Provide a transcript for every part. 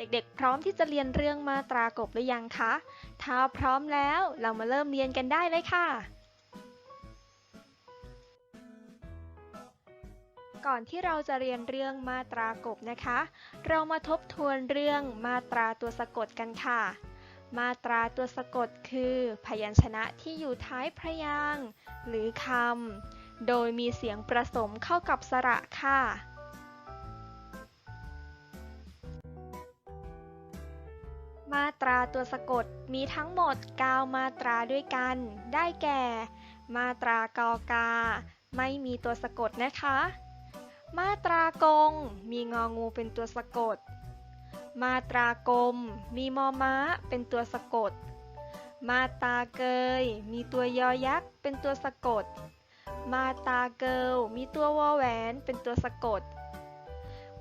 เด็กๆ พร้อมที่จะเรียนเรื่องมาตรากบหรือยังคะ ถ้าพร้อมแล้วเรามาเริ่มเรียนกันได้เลยค่ะ ก่อนที่เราจะเรียนเรื่องมาตรากบนะคะ เรามาทบทวนเรื่องมาตราตัวสะกดกันค่ะ มาตราตัวสะกดคือ พยัญชนะที่อยู่ท้ายพยางค์หรือคำโดยมีเสียงผสมเข้ากับสระค่ะ มาตราตัวสะกดมีทั้งหมด 9 มาตราด้วยกัน ได้แก่ มาตรากอกา ไม่มีตัวสะกดนะคะ มาตรากง มีงองูเป็นตัวสะกด มาตรากลม มีมอม้าเป็นตัวสะกด มาตราเกย มีตัวยอยักษ์เป็นตัวสะกด มาตราเกิลมีตัววอแหวนเป็นตัวสะกด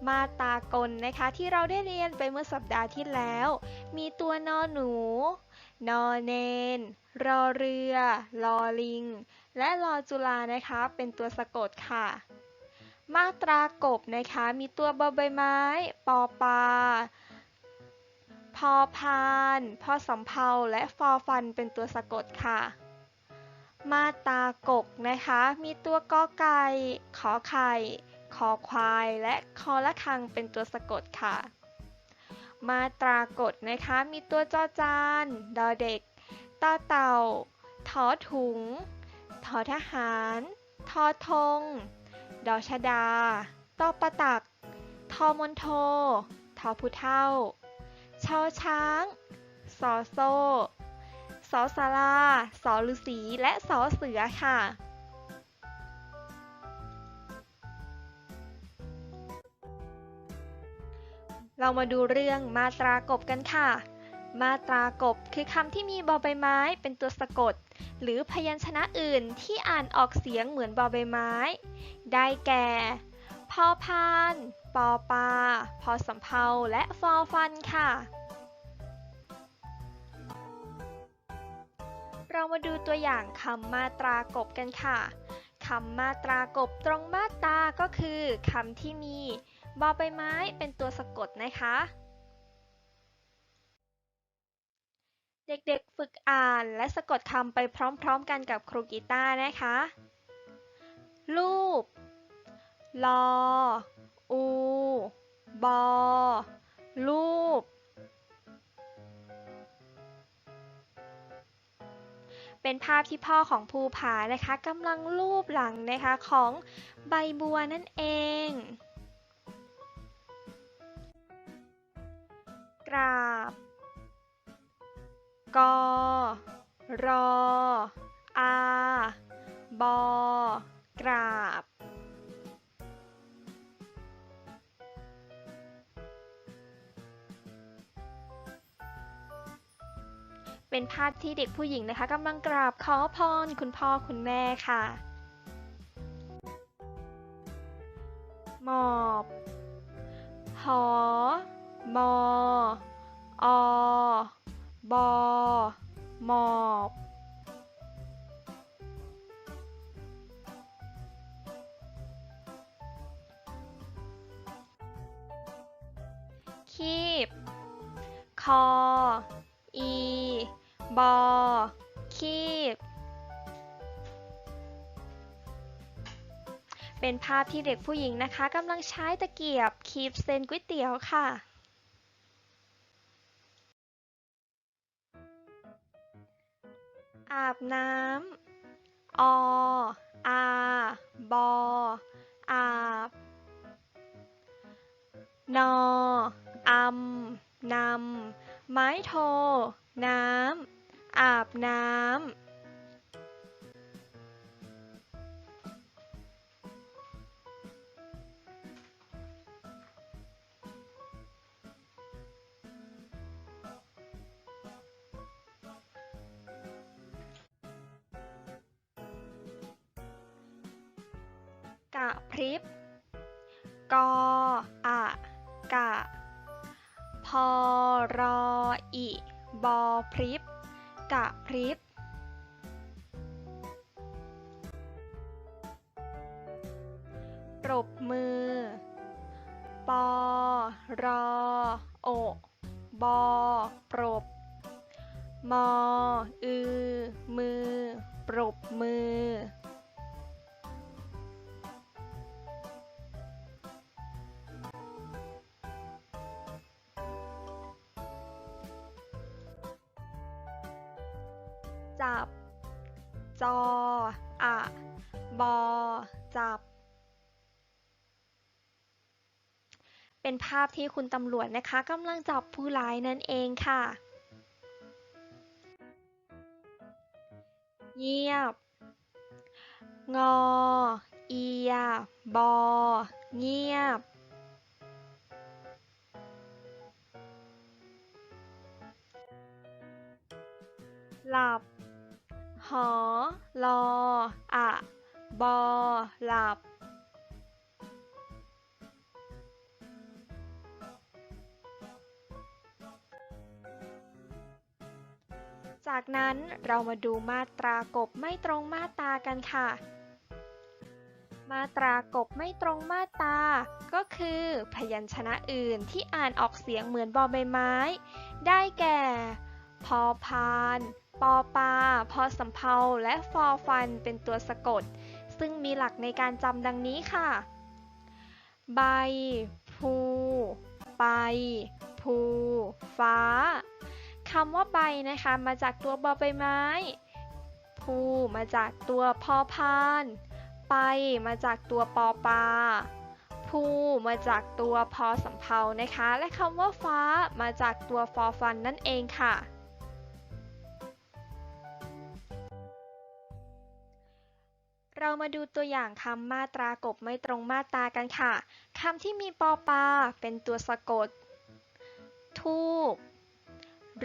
มาตากลนะคะ ที่เราได้เรียนไปเมื่อสัปดาห์ที่แล้ว มีตัวนอหนู นอเนน รอเรือ ลอลิง และลอจุลานะคะ เป็นตัวสะกดค่ะ มาตรากบนะคะ มีตัวบอใบไม้ ปอปลาพอพานพอสำเภาและฟอฟันเป็นตัวสะกดค่ะ มาตากกนะคะ มีตัวกอไก่ ขอไข่ คอควายและคอละคังเป็นตัวสะกดค่ะ มาตรากฎนะคะมีตัวจอจานดอเด็กต่อเต่าทอถุงทอทหารทอธงดอชดาตอประตัก ทอมนโท ทอผู้เท่าชอช้าง สอโซ่สอสาราสอฤาษีและสอเสือค่ะ เรามาดูเรื่องมาตรากบกันค่ะ มาตรากบคือคำที่มีบอใบไม้เป็นตัวสะกด หรือพยัญชนะอื่นที่อ่านออกเสียงเหมือนบอใบไม้ ได้แก่พอพาน ปอปา พอสำเภาและฟอฟันค่ะ เรามาดูตัวอย่างคำมาตรากบกันค่ะคำมาตรากบตรงมาตราก็คือคำที่มี บอใบไม้เป็นตัวสะกดนะคะ เด็กๆฝึกอ่านและสะกดคำไปพร้อมๆกันกับครูกีตาร์นะคะ รูป ลอ อู บอ รูป เป็นภาพที่พ่อของภูผานะคะกำลังรูปหลังนะคะของใบบัวนั่นเอง ราบ กอ รอ อา บอ กราบ เป็นภาพที่เด็กผู้หญิงนะคะกำลังกราบขอพรคุณพ่อคุณแม่ค่ะ หมอบหอมอ อ บอ มอบคีบ คอ อี บอ คีบ เป็นภาพที่เด็กผู้หญิงนะคะกำลังใช้ตะเกียบคีบเส้นก๋วยเตี๋ยวค่ะ น้ำ ออา บอ อาบ นออำนำ ไม้โท น้ำ อาบน้ำ กะพริบ กออะกะ พอรออิบอพริบ กะพริบปรบมือ ปอรอโอบอปรบ มอ อือ มือ ปรบมือ จอ อะ บอ จับ เป็นภาพที่คุณตำรวจนะคะกำลังจับผู้ร้ายนั่นเองค่ะเงียบ งอ เอีย บอ เงียบหลับ หอลออะบอหลับจากนั้นเรามาดูมาตรากบไม่ตรงมาตากันค่ะ มาตรากบไม่ตรงมาตา ก็คือพยัญชนะอื่นที่อ่านออกเสียงเหมือนบอใบไม้ ได้แก่ พอพาน ปอปา พอสำเพา และฟอฟันเป็นตัวสะกด ซึ่งมีหลักในการจำดังนี้ค่ะ ใบ ภู ไป ภู ฟ้า คำว่าใบนะคะ มาจากตัวบอใบไม้ ภูมาจากตัวพอพาน ไปมาจากตัวปอปาภูมาจากตัวพอสำเพานะคะ และคำว่าฟ้ามาจากตัวฟอฟันนั่นเองค่ะ เรามาดูตัวอย่างคำมาตรากบไม่ตรงมาตรากันค่ะ คำที่มีปอปาเป็นตัวสะกด ทูบ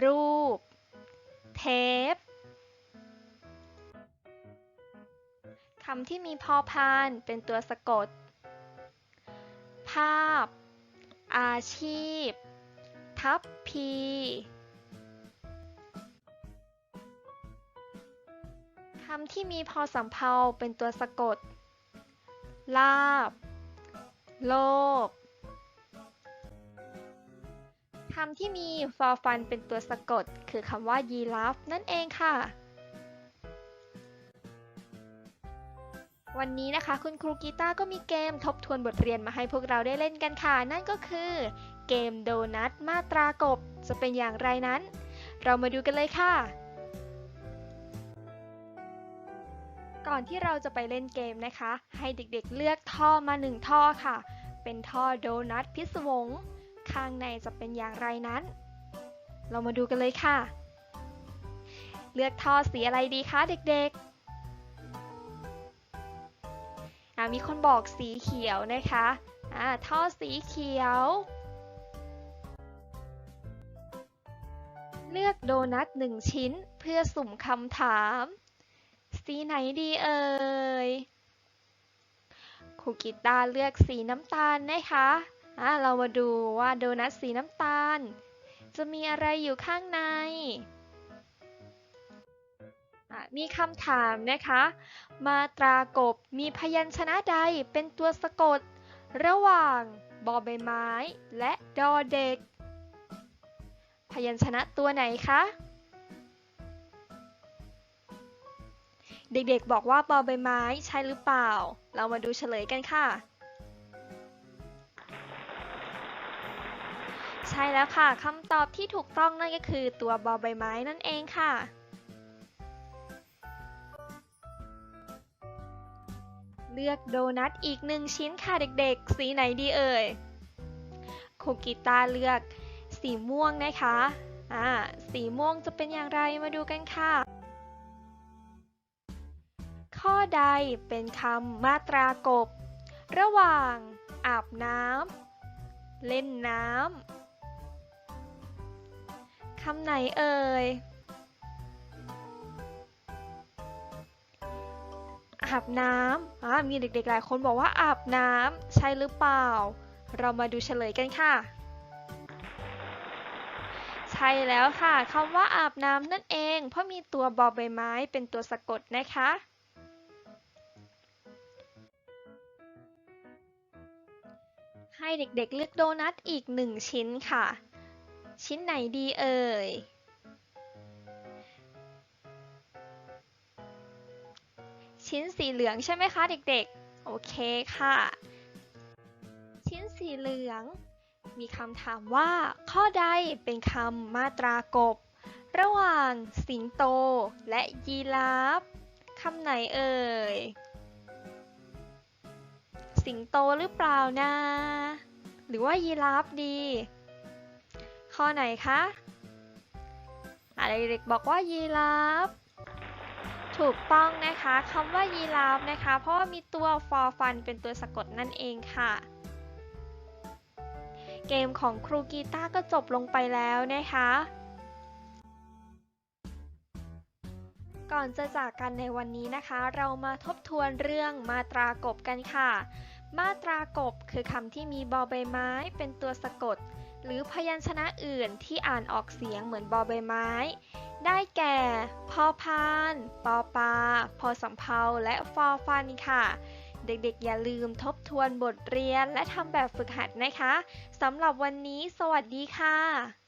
รูป เทป คำที่มีพอพานเป็นตัวสะกด ภาพ อาชีพ ทัพพีำที่มีพอสำเพาเป็นตัวสะกด ลาบ โลภคำที่มีฟอฟันเป็นตัวสะกด คือคำว่ายีราฟนั่นเองค่ะ วันนี้นะคะคุณครูกีตาร์ก็มีเกมทบทวนบทเรียนมาให้พวกเราได้เล่นกันค่ะ นั่นก็คือเกมโดนัทมาตรากบ จะเป็นอย่างไรนั้น เรามาดูกันเลยค่ะ ก่อนที่เราจะไปเล่นเกมนะคะ ให้เด็กๆเลือกท่อมาหนึ่งท่อค่ะ เป็นท่อโดนัทพิศวง ข้างในจะเป็นอย่างไรนั้น เรามาดูกันเลยค่ะ เลือกท่อสีอะไรดีคะเด็กๆมีคนบอกสีเขียวนะคะอ่าท่อสีเขียว เลือกโดนัทหนึ่งชิ้นเพื่อสุ่มคำถาม สีไหนดีเอ่ยครูกิตาเลือกสีน้ำตาลนะคะอะเรามาดูว่าโดนัทสีน้ำตาล จะมีอะไรอยู่ข้างในอะมีคำถามนะคะ มาตรากบมีพยัญชนะใดเป็นตัวสะกด ระหว่างบอใบไม้ และดอเด็ก พยัญชนะตัวไหนคะ เด็กๆบอกว่าบอใบไม้ใช่หรือเปล่า เรามาดูเฉลยกันค่ะ ใช่แล้วค่ะคำตอบที่ถูกต้องนั่นก็คือตัวบอใบไม้นั่นเองค่ะเลือกโดนัทอีกหนึ่งชิ้นค่ะเด็กๆ สีไหนดีเอ่ยครูกีตาเลือกสีม่วงนะคะ อ่า สีม่วงจะเป็นอย่างไรมาดูกันค่ะ ข้อใดเป็นคำมาตรากบ ระหว่าง อาบน้ำเล่นน้ำคำไหนเอ่ย อาบน้ำอ่ามีเด็กๆหลายคนบอกว่าอาบน้ำใช่หรือเปล่า เรามาดูเฉลยกันค่ะใช่แล้วค่ะคำว่าอาบน้ำนั่นเอง เพราะมีตัวบอใบไม้เป็นตัวสะกดนะคะ ให้เด็กๆเลือกโดนัทอีกหนึ่งชิ้นค่ะ ชิ้นไหนดีเอ่ย ชิ้นสีเหลืองใช่ไหมคะ เด็กๆ โอเคค่ะ ชิ้นสีเหลือง มีคำถามว่า ข้อใดเป็นคำมาตรากบ ระหว่างสิงโตและยีราฟคำไหนเอ่ย สิงโตหรือเปล่านะ หรือว่ายีราฟดี ข้อไหนคะอะไรเด็กบอกว่ายีราฟถูกต้องนะคะคำว่ายีราฟนะคะ เพราะว่ามีตัวฟอฟันเป็นตัวสะกดนั่นเองค่ะ เกมของครูกีตาร์ก็จบลงไปแล้วนะคะ ก่อนจะจากกันในวันนี้นะคะ เรามาทบทวนเรื่องมาตรากบกันค่ะ มาตรากบคือคำที่มีบอใบไม้เป็นตัวสะกด หรือพยัญชนะอื่นที่อ่านออกเสียงเหมือนบอใบไม้ ได้แก่ พอพาน ปอปา พอสำเพาและฟอฟันค่ะ เด็กๆ อย่าลืมทบทวนบทเรียนและทำแบบฝึกหัดนะคะสำหรับวันนี้ สวัสดีค่ะ